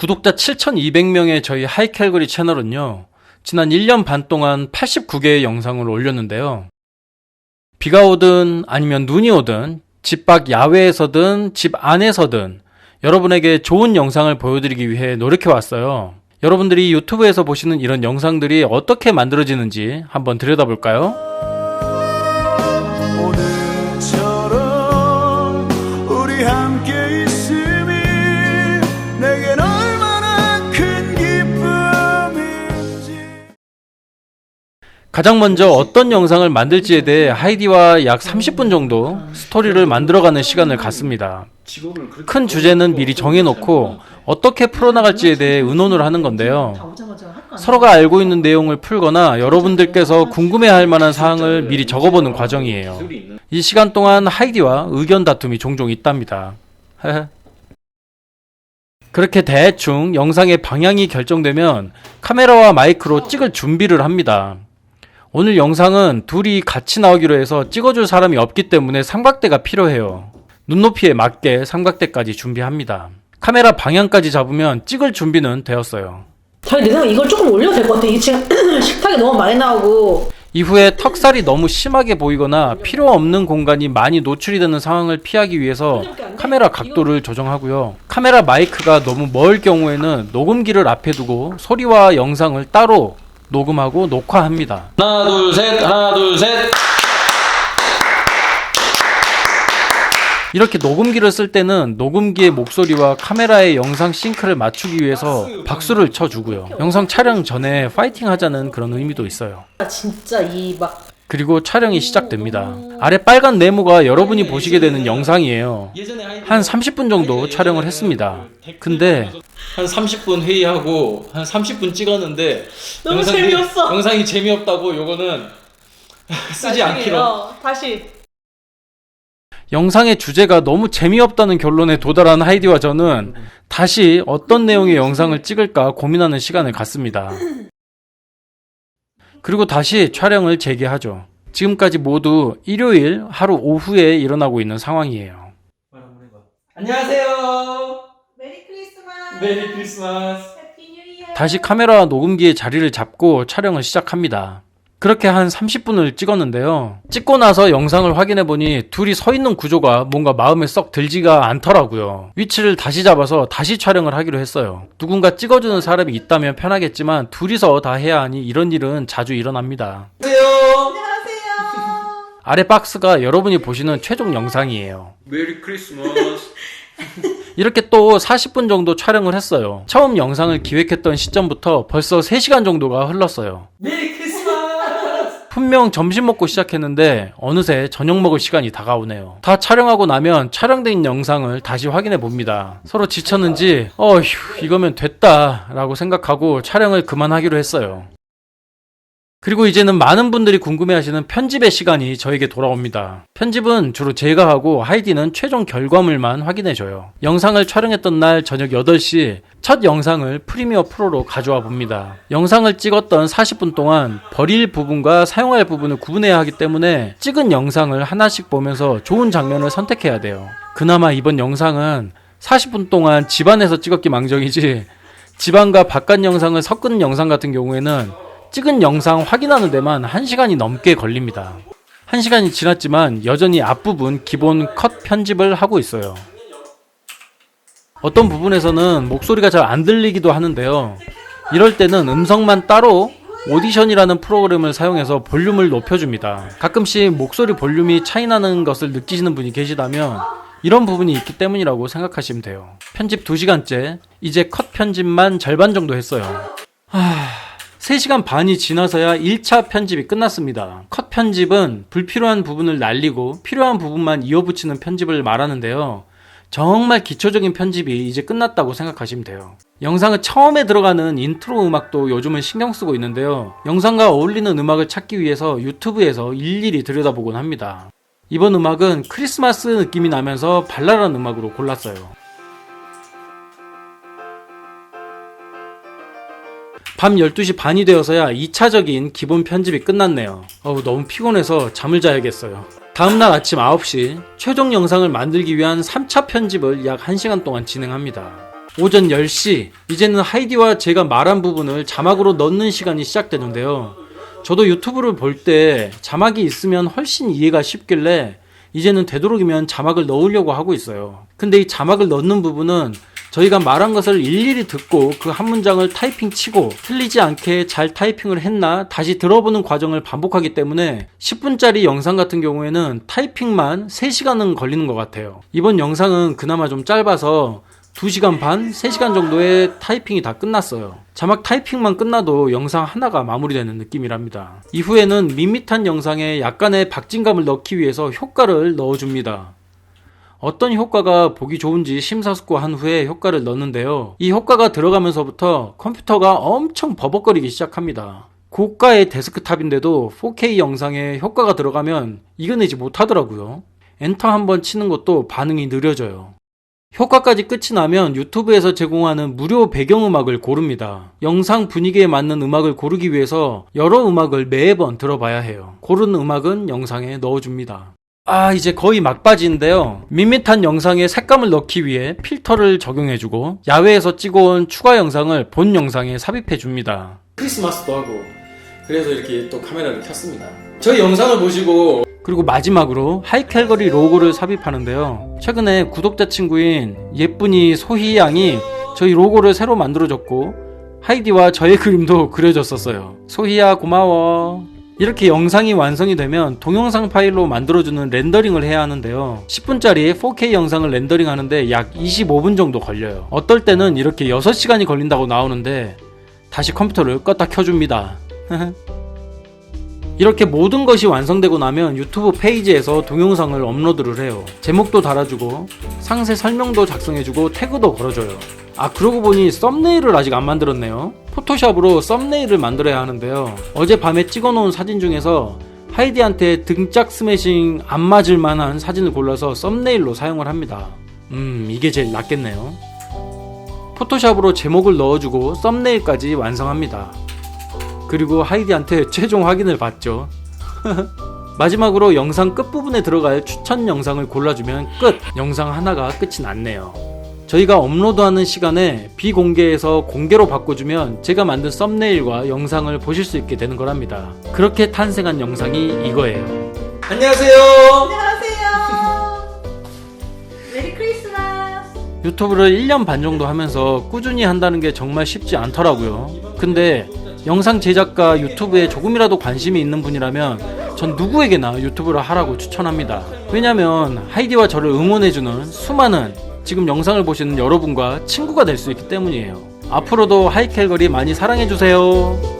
구독자 7,200명의 저희 하이캘거리 채널은요, 지난 1년 반 동안 89개의 영상을 올렸는데요. 비가 오든 아니면 눈이 오든 집 밖 야외에서든 집 안에서든 여러분에게 좋은 영상을 보여드리기 위해 노력해 왔어요. 여러분들이 유튜브에서 보시는 이런 영상들이 어떻게 만들어지는지 한번 들여다볼까요? 가장 먼저 어떤 영상을 만들지에 대해 하이디와 약 30분 정도 스토리를 만들어가는 시간을 갖습니다. 큰 주제는 미리 정해놓고 어떻게 풀어나갈지에 대해 의논을 하는 건데요. 서로가 알고 있는 내용을 풀거나 여러분들께서 궁금해할 만한 사항을 미리 적어보는 과정이에요. 이 시간 동안 하이디와 의견 다툼이 종종 있답니다. 그렇게 대충 영상의 방향이 결정되면 카메라와 마이크로 찍을 준비를 합니다. 오늘 영상은 둘이 같이 나오기로 해서 찍어줄 사람이 없기 때문에 삼각대가 필요해요. 눈높이에 맞게 삼각대까지 준비합니다. 카메라 방향까지 잡으면 찍을 준비는 되었어요. 자기 내 생각에 이걸 조금 올려도 될 것 같아. 이 지금 식탁이 너무 많이 나오고 이후에 턱살이 너무 심하게 보이거나 필요 없는 공간이 많이 노출이 되는 상황을 피하기 위해서 카메라 각도를 조정하고요. 카메라 마이크가 너무 멀 경우에는 녹음기를 앞에 두고 소리와 영상을 따로 녹음하고 녹화합니다. 하나 둘 셋, 하나 둘 셋. 이렇게 녹음기를 쓸 때는 녹음기의 목소리와 카메라의 영상 싱크를 맞추기 위해서 박수를 쳐주고요. 영상 촬영 전에 파이팅 하자는 그런 의미도 있어요. 진짜 이막 그리고 촬영이 시작됩니다. 아래 빨간 네모가 여러분이 보시게 되는 영상이에요. 한 30분 정도 촬영을 했습니다. 근데 한 30분 회의하고 한 30분 찍었는데 너무 재미없어. 영상이 재미없다고 요거는 쓰지 않기로. 어, 다시 영상의 주제가 너무 재미없다는 결론에 도달한 하이디와 저는 다시 어떤 내용의 영상을 찍을까 고민하는 시간을 갖습니다. 그리고 다시 촬영을 재개하죠. 지금까지 모두 일요일 하루 오후에 일어나고 있는 상황이에요. 안녕하세요. 메리 크리스마스. 다시 카메라와 녹음기의 자리를 잡고 촬영을 시작합니다. 그렇게 한 30분을 찍었는데요. 찍고 나서 영상을 확인해 보니 둘이 서 있는 구조가 뭔가 마음에 썩 들지가 않더라고요. 위치를 다시 잡아서 다시 촬영을 하기로 했어요. 누군가 찍어주는 사람이 있다면 편하겠지만 둘이서 다 해야 하니 이런 일은 자주 일어납니다. 안녕하세요. 아래 박스가 여러분이 보시는 최종 영상이에요. 메리 크리스마스. 이렇게 또 40분 정도 촬영을 했어요. 처음 영상을 기획했던 시점부터 벌써 3시간 정도가 흘렀어요. 메리 크리스마스. 분명 점심 먹고 시작했는데 어느새 저녁 먹을 시간이 다가오네요. 다 촬영하고 나면 촬영된 영상을 다시 확인해 봅니다. 서로 지쳤는지 어휴 이거면 됐다 라고 생각하고 촬영을 그만하기로 했어요. 그리고 이제는 많은 분들이 궁금해하시는 편집의 시간이 저에게 돌아옵니다. 편집은 주로 제가 하고 하이디는 최종 결과물만 확인해줘요. 영상을 촬영했던 날 저녁 8시 첫 영상을 프리미어 프로로 가져와 봅니다. 영상을 찍었던 40분 동안 버릴 부분과 사용할 부분을 구분해야 하기 때문에 찍은 영상을 하나씩 보면서 좋은 장면을 선택해야 돼요. 그나마 이번 영상은 40분 동안 집안에서 찍었기 망정이지 집안과 바깥 영상을 섞은 영상 같은 경우에는 찍은 영상 확인하는 데만 1시간이 넘게 걸립니다. 1시간이 지났지만 여전히 앞부분 기본 컷 편집을 하고 있어요. 어떤 부분에서는 목소리가 잘 안 들리기도 하는데요. 이럴 때는 음성만 따로 오디션이라는 프로그램을 사용해서 볼륨을 높여줍니다. 가끔씩 목소리 볼륨이 차이 나는 것을 느끼시는 분이 계시다면 이런 부분이 있기 때문이라고 생각하시면 돼요. 편집 2시간째, 이제 컷 편집만 절반 정도 했어요. 하... 3시간 반이 지나서야 1차 편집이 끝났습니다. 컷 편집은 불필요한 부분을 날리고 필요한 부분만 이어붙이는 편집을 말하는데요. 정말 기초적인 편집이 이제 끝났다고 생각하시면 돼요. 영상은 처음에 들어가는 인트로 음악도 요즘은 신경 쓰고 있는데요. 영상과 어울리는 음악을 찾기 위해서 유튜브에서 일일이 들여다보곤 합니다. 이번 음악은 크리스마스 느낌이 나면서 발랄한 음악으로 골랐어요. 밤 12시 반이 되어서야 2차적인 기본 편집이 끝났네요. 어우, 너무 피곤해서 잠을 자야겠어요. 다음날 아침 9시 최종 영상을 만들기 위한 3차 편집을 약 1시간 동안 진행합니다. 오전 10시 이제는 하이디와 제가 말한 부분을 자막으로 넣는 시간이 시작되는데요. 저도 유튜브를 볼 때 자막이 있으면 훨씬 이해가 쉽길래 이제는 되도록이면 자막을 넣으려고 하고 있어요. 근데 이 자막을 넣는 부분은 저희가 말한 것을 일일이 듣고 그 한 문장을 타이핑 치고 틀리지 않게 잘 타이핑을 했나 다시 들어보는 과정을 반복하기 때문에 10분짜리 영상 같은 경우에는 타이핑만 3시간은 걸리는 것 같아요. 이번 영상은 그나마 좀 짧아서 2시간 반, 3시간 정도의 타이핑이 다 끝났어요. 자막 타이핑만 끝나도 영상 하나가 마무리되는 느낌이랍니다. 이후에는 밋밋한 영상에 약간의 박진감을 넣기 위해서 효과를 넣어줍니다. 어떤 효과가 보기 좋은지 심사숙고한 후에 효과를 넣는데요. 이 효과가 들어가면서부터 컴퓨터가 엄청 버벅거리기 시작합니다. 고가의 데스크탑인데도 4K 영상에 효과가 들어가면 이겨내지 못하더라고요. 엔터 한번 치는 것도 반응이 느려져요. 효과까지 끝이 나면 유튜브에서 제공하는 무료 배경음악을 고릅니다. 영상 분위기에 맞는 음악을 고르기 위해서 여러 음악을 매번 들어봐야 해요. 고른 음악은 영상에 넣어줍니다. 아, 이제 거의 막바지인데요. 밋밋한 영상에 색감을 넣기 위해 필터를 적용해주고 야외에서 찍어온 추가 영상을 본 영상에 삽입해줍니다. 크리스마스도 하고 그래서 이렇게 또 카메라를 켰습니다. 저희 영상을 보시고 그리고 마지막으로 하이캘거리 로고를 삽입하는데요. 최근에 구독자 친구인 예쁜이 소희 양이 저희 로고를 새로 만들어줬고 하이디와 저의 그림도 그려줬었어요. 소희야 고마워. 이렇게 영상이 완성이 되면 동영상 파일로 만들어주는 렌더링을 해야 하는데요. 10분짜리 4K 영상을 렌더링 하는데 약 25분 정도 걸려요. 어떨 때는 이렇게 6시간이 걸린다고 나오는데 다시 컴퓨터를 껐다 켜줍니다. 이렇게 모든 것이 완성되고 나면 유튜브 페이지에서 동영상을 업로드를 해요. 제목도 달아주고 상세 설명도 작성해주고 태그도 걸어줘요. 아 그러고 보니 썸네일을 아직 안 만들었네요. 포토샵으로 썸네일을 만들어야 하는데요. 어젯밤에 찍어놓은 사진 중에서 하이디한테 등짝 스매싱 안 맞을 만한 사진을 골라서 썸네일로 사용을 합니다. 음 이게 제일 낫겠네요. 포토샵으로 제목을 넣어주고 썸네일까지 완성합니다. 그리고 하이디한테 최종 확인을 받죠. 마지막으로 영상 끝부분에 들어갈 추천 영상을 골라주면 끝! 영상 하나가 끝이 났네요. 저희가 업로드하는 시간에 비공개에서 공개로 바꿔주면 제가 만든 썸네일과 영상을 보실 수 있게 되는 거랍니다. 그렇게 탄생한 영상이 이거예요. 안녕하세요! 안녕하세요. 메리 크리스마스. 유튜브를 1년 반 정도 하면서 꾸준히 한다는 게 정말 쉽지 않더라고요. 근데 영상 제작과 유튜브에 조금이라도 관심이 있는 분이라면 전 누구에게나 유튜브를 하라고 추천합니다. 왜냐면 하이디와 저를 응원해주는 수많은 지금 영상을 보시는 여러분과 친구가 될 수 있기 때문이에요. 앞으로도 하이캘거리 많이 사랑해주세요.